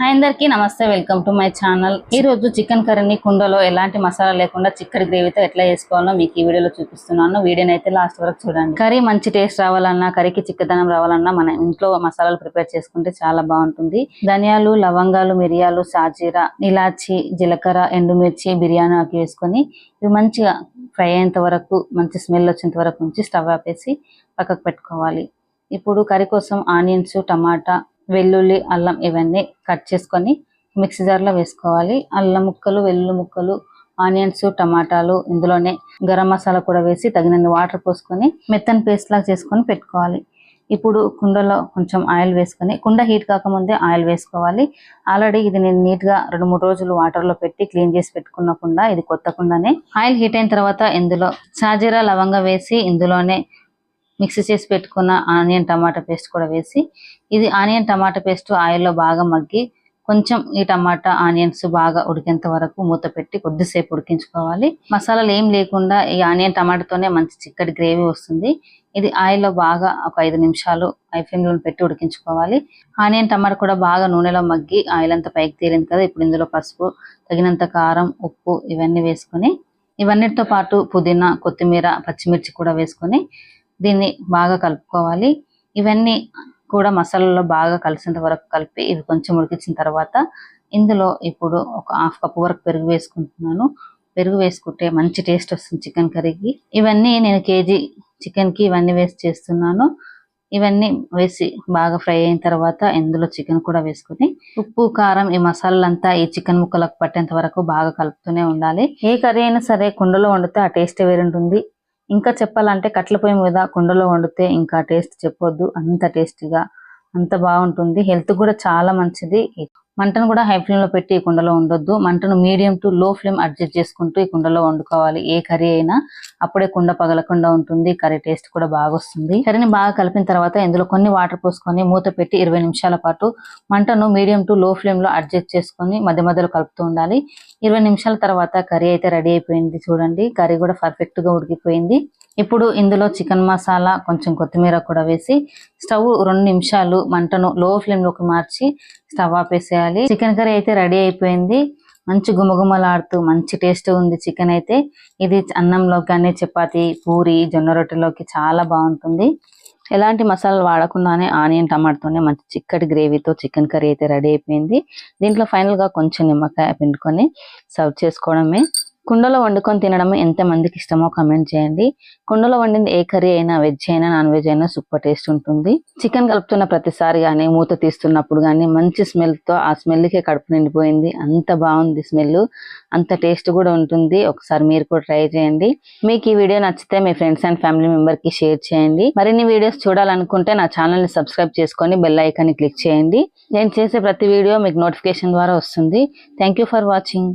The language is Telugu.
హాయ్ అందరికి నమస్తే వెల్కమ్ టు మై ఛానల్. ఈ రోజు చికెన్ కర్రీని కుండలో ఎలాంటి మసాలా లేకుండా చిక్కడి గ్రేవీతో ఎట్లా చేసుకోవాలో మీకు ఈ వీడియోలో చూపిస్తున్నాను. వీడియోని అయితే లాస్ట్ వరకు చూడండి. కర్రీ మంచి టేస్ట్ రావాలన్నా కర్రీకి చిక్కదనం రావాలన్నా మన ఇంట్లో మసాలాలు ప్రిపేర్ చేసుకుంటే చాలా బాగుంటుంది. ధనియాలు లవంగాలు మిరియాలు సాజీరా ఇలాచి జీలకర్ర ఎండుమిర్చి బిర్యానీ ఆకు వేసుకొని ఇవి మంచిగా ఫ్రై అయ్యేంత వరకు మంచి స్మెల్ వచ్చేంత వరకు ఉంచి స్టవ్ ఆపేసి పక్కకు పెట్టుకోవాలి. ఇప్పుడు కర్రీ కోసం ఆనియన్స్ టమాటా వెల్లుల్లి అల్లం ఇవన్నీ కట్ చేసుకొని మిక్సీ జార్లో వేసుకోవాలి. అల్లం ముక్కలు వెల్లుల్లి ముక్కలు ఆనియన్స్ టమాటాలు ఇందులోనే గరం మసాలా కూడా వేసి తగినన్ని వాటర్ పోసుకొని మెత్తని పేస్ట్ లాగా చేసుకొని పెట్టుకోవాలి. ఇప్పుడు కుండలో కొంచెం ఆయిల్ వేసుకొని కుండ హీట్ కాకముందే ఆయిల్ వేసుకోవాలి. ఆల్రెడీ ఇది నేను నీట్గా రెండు మూడు రోజులు వాటర్లో పెట్టి క్లీన్ చేసి పెట్టుకున్న కుండ ఇది కొత్త కుండనే. ఆయిల్ హీట్ అయిన తర్వాత ఇందులో షాజీరా లవంగా వేసి ఇందులోనే మిక్సీ చేసి పెట్టుకున్న ఆనియన్ టమాటా పేస్ట్ కూడా వేసి ఇది ఆనియన్ టమాటా పేస్ట్ ఆయిల్లో బాగా మగ్గి కొంచెం ఈ టమాటా ఆనియన్స్ బాగా ఉడికేంత వరకు మూత పెట్టి కొద్దిసేపు ఉడికించుకోవాలి. మసాలాలు ఏం లేకుండా ఈ ఆనియన్ టమాటాతోనే మంచి చిక్కటి గ్రేవీ వస్తుంది. ఇది ఆయిల్లో బాగా ఒక ఐదు నిమిషాలు ఐ ఫ్లేమ్లో పెట్టి ఉడికించుకోవాలి. ఆనియన్ టమాటా కూడా బాగా నూనెలో మగ్గి ఆయిల్ అంతా పైకి తేలింది కదా ఇప్పుడు ఇందులో పసుపు తగినంత కారం ఉప్పు ఇవన్నీ వేసుకొని ఇవన్నిటితో పాటు పుదీనా కొత్తిమీర పచ్చిమిర్చి కూడా వేసుకొని దీన్ని బాగా కలుపుకోవాలి. ఇవన్నీ కూడా మసాలాలో బాగా కలిసేంత వరకు కలిపి ఇవి కొంచెం ఉడికించిన తర్వాత ఇందులో ఇప్పుడు ఒక హాఫ్ కప్ వరకు పెరుగు వేసుకుంటున్నాను. పెరుగు వేసుకుంటే మంచి టేస్ట్ వస్తుంది చికెన్ కర్రీకి. ఇవన్నీ నేను కేజీ చికెన్కి ఇవన్నీ వేసి చేస్తున్నాను. ఇవన్నీ వేసి బాగా ఫ్రై అయిన తర్వాత ఇందులో చికెన్ కూడా వేసుకుని ఉప్పు కారం ఈ మసాలాలంతా ఈ చికెన్ ముక్కలకు పట్టేంత వరకు బాగా కలుపుతూనే ఉండాలి. ఏ కర్రీ అయినా సరే కుండలో వండితే ఆ టేస్ట్ వేరుంటుంది. ఇంకా చెప్పాలంటే కట్ల పొయ్యి మీద కుండలో వండితే ఇంకా టేస్ట్ చెప్పొద్దు. అంత టేస్టీగా అంత బాగుంటుంది. హెల్త్ కూడా చాలా మంచిది. మంటను కూడా హై ఫ్లేమ్లో పెట్టి ఈ కుండలో ఉండొద్దు. మంటను medium to low flame adjust చేసుకుంటూ ఈ కుండలో వండుకోవాలి. ఏ కర్రీ అయినా అప్పుడే కుండ పగలకుండా ఉంటుంది. కర్రీ టేస్ట్ కూడా బాగా వస్తుంది కర్రీని బాగా కలిపిన తర్వాత ఇందులో కొన్ని వాటర్ పోసుకొని మూత పెట్టి ఇరవై నిమిషాల పాటు మంటను మీడియం టు లో ఫ్లేమ్లో అడ్జస్ట్ చేసుకొని మధ్య మధ్యలో కలుపుతూ ఉండాలి. ఇరవై నిమిషాల తర్వాత కర్రీ అయితే రెడీ అయిపోయింది చూడండి. కర్రీ కూడా పర్ఫెక్ట్గా ఉడికిపోయింది. ఇప్పుడు ఇందులో చికెన్ మసాలా కొంచెం కొత్తిమీర కూడా వేసి స్టవ్ రెండు నిమిషాలు మంటను లో ఫ్లేమ్లోకి మార్చి స్టవ్ ఆపేసేయాలి. చికెన్ కర్రీ అయితే రెడీ అయిపోయింది. మంచి గుమగుమలాడుతూ మంచి టేస్ట్ ఉంది చికెన్ అయితే. ఇది అన్నంలోకి కానీ చపాతి పూరి జొన్న రొట్టెలోకి చాలా బాగుంటుంది. ఎలాంటి మసాలాలు వాడకుండానే ఆనియన్ టమాటాతోనే మంచి చిక్కటి గ్రేవీతో చికెన్ కర్రీ అయితే రెడీ అయిపోయింది. దీంట్లో ఫైనల్గా కొంచెం నిమ్మకాయ పిండుకొని సర్వ్ చేసుకోవడమే. కుండలో వండుకొని తినడం ఎంత మందికి ఇష్టమో కమెంట్ చేయండి. కుండలో వండింది ఏ కర్రీ అయినా వెజ్ అయినా నాన్ వెజ్ అయినా సూపర్ టేస్ట్ ఉంటుంది. చికెన్ కలుపుతున్న ప్రతిసారి కానీ మూత తీస్తున్నప్పుడు కానీ మంచి స్మెల్తో ఆ స్మెల్కి కడుపు నిండిపోయింది. అంత బాగుంది స్మెల్ అంత టేస్ట్ కూడా ఉంటుంది. ఒకసారి మీరు కూడా ట్రై చేయండి. మీకు ఈ వీడియో నచ్చితే మీ ఫ్రెండ్స్ అండ్ ఫ్యామిలీ మెంబర్కి షేర్ చేయండి. మరిన్ని వీడియోస్ చూడాలనుకుంటే నా ఛానల్ని సబ్స్క్రైబ్ చేసుకొని బెల్ ఐకాన్ని క్లిక్ చేయండి. నేను చేసే ప్రతి వీడియో మీకు నోటిఫికేషన్ ద్వారా వస్తుంది. Thank for watching